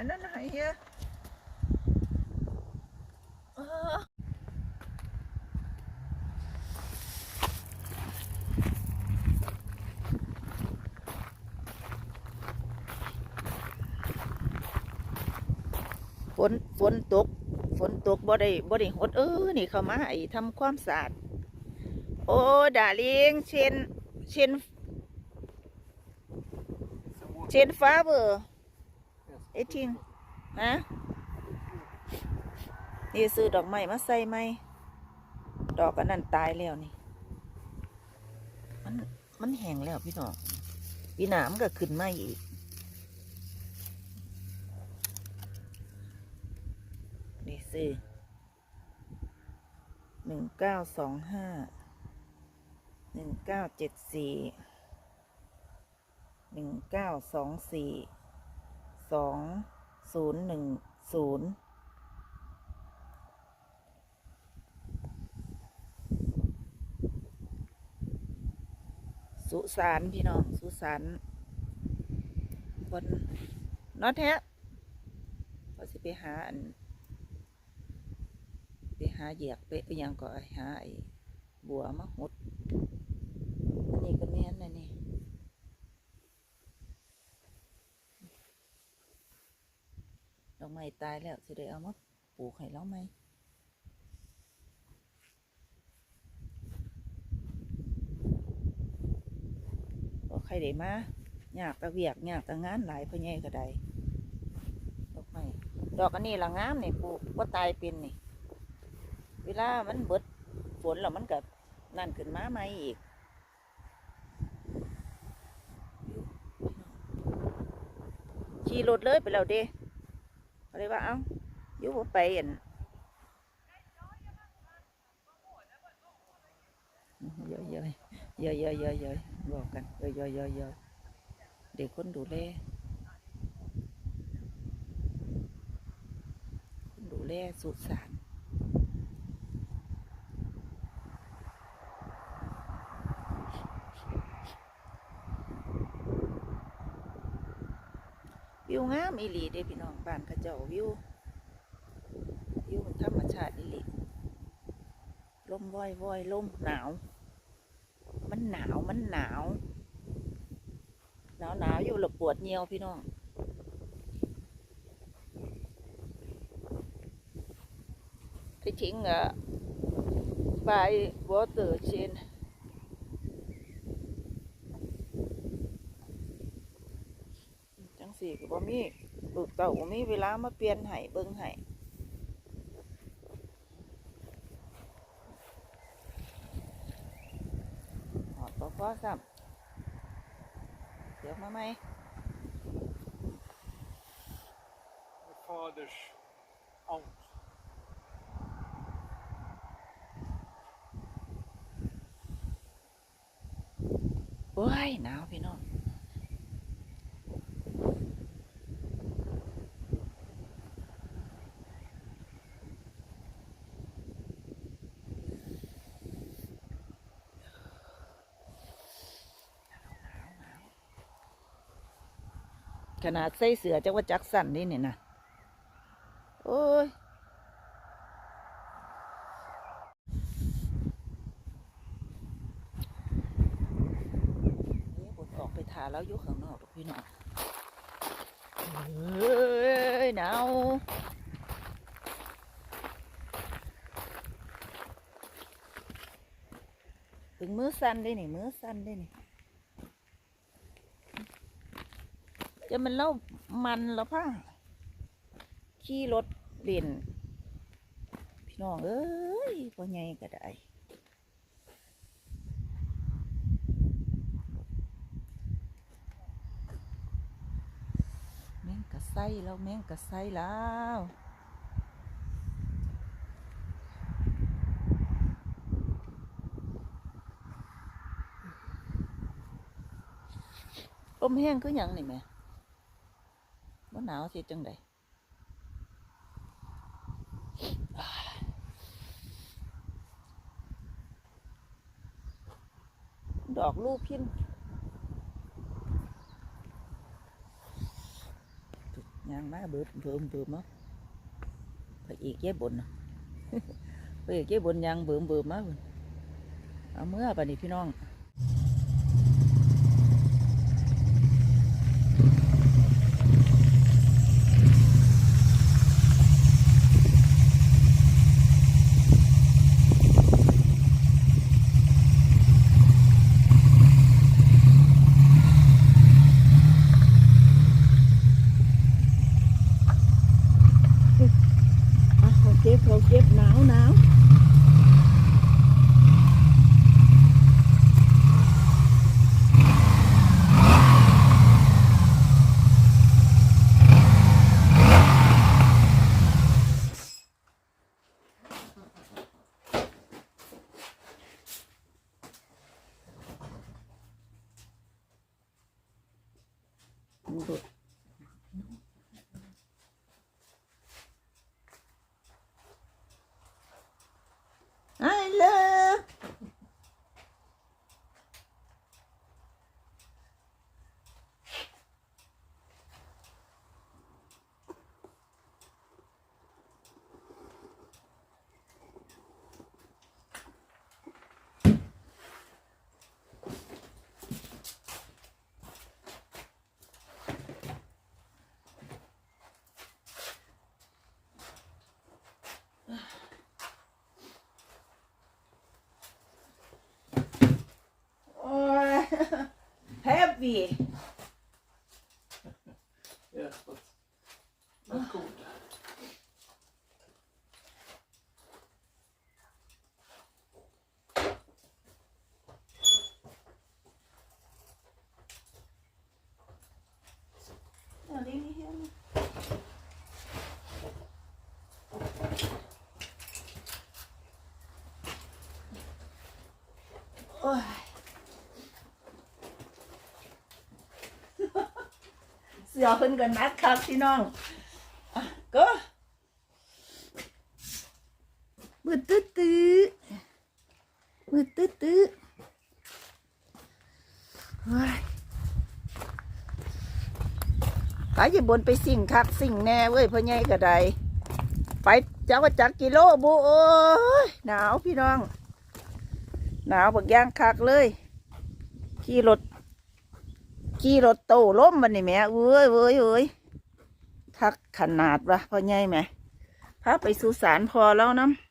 อันนั้นไหนเฮียออฝนฝนตก ฝนตกบ่ได้บ่ได้หดเออนี่เข้ามาไอ้ทำความสะอาดโอ้ดาลิงเชนเชนเชนฟ้าเบอร์ อทิงฮะนี่ซื้อดอกไม้มาใส่ไหมดอกอันนั้นตายแล้วนี่ มันมันแห้งแล้วพี่น้องปีหนามก็ขึ้นมาอีกนี่ซื้อหนึ่งเก้าสองห้าหนึ่งเก้าเจ็ดสี่หนึ่งเก้าสองสี่ สองศูนย์หนึ่งศูนย์สุสานพี่น้อง สุสานบนนอตแท้ก็สิไปหาอัน ไปหาเหยียกไปยังก็หาไอ้บัวมะหดอันนี้ก็แม่นนะนี่ ดอกไม้ตายแล้วสิได้เอามาปลูกให้เราไหมก็ใครได้มาอยากตะเวียกอยากตะงานหลายพ่อใหญ่ก็ได้ดอกไม้ดอกอันนี้ละงามนี่ปลูกว่าตายเป็นนี่ เวลามันเบิดฝนแล้วมันก็นั่นขึ้นมาใหม่อีกขี่รถเลยไปแล้วเด้ ก็เลยว่าเอ้าอยู่บ่ไปอันเยอะเยอะเยอะเยอะเยอะเยอะบอกกันเยอะเยอะเยอะเยอะเด็กคนดูแลคนดูแลสุสาน วิวงามอีหลีเด้พี่น้องบ้านเขาเจ้าวิววิวธรรมชาติอีหลีลมว่อยว่อยลมหนาว มันหนาวมันหนาว หนาวหนาวอยู่และปวดเงียวพี่น้อง I think uh, by water chain จัง สี่ก็บ่มีลูกเต่าบ่มีเวลามาเปลี่ยนให้เบิ่งให้หอดบ่พอซ้ำเดี๋ยวมาไหม My father's aunt. โอ้ยหนาวพี่น้อง ขนาดใส่เสือจักว่าจักสั่นนี่เนี่ยนะโอ้ยนี่บนออกไปทาแล้วยู่ข้างนอกดอกพี่น้องเฮ้ยหนาวถึงมือสั่นได้นี่มือสั่นได้นี่ จะมันเล่ามันแล้วพ่ะขี่รถเล่นพี่น้องเอ้ยพ่อไงก็ได้แม่งกระไซแล้วแม่งกระไซแล้วลมแห้งคือหยังนี่แหม่บ่ หนาวสิจังไดดอกลูกพินยางมาเบิดเบิ่มเบิ่มเนาะพระเอกเย่บนเนาะพระเอกเย่บนยางเบิ่มเบิ่มมาเอาเมื่อปานนี้พี่น้อง อะเขาเก็บเขาเก็บหนาวหนาว ดู up there. yeah, that's, that's cool. สือเพิ่นกันนัดครับพี่น้องอก็มือตื้อตื้อมือตื้อตื้อยไปญี่ปุ่นไปสิ่งคักสิ่งแน่เว้ยพ่อใหญ่กระไดไปเจ้าว่าจักกิโลบุโอ้ยหนาวพี่น้อง หนาวบักย่างคักเลย ขี่รถ ขี่รถโตล้มมันนี่แม่เว้ยเว้ยเว้ยทักขนาดวะพ่อใหญ่ไหมพาไปสุสานพอแล้วน้ำ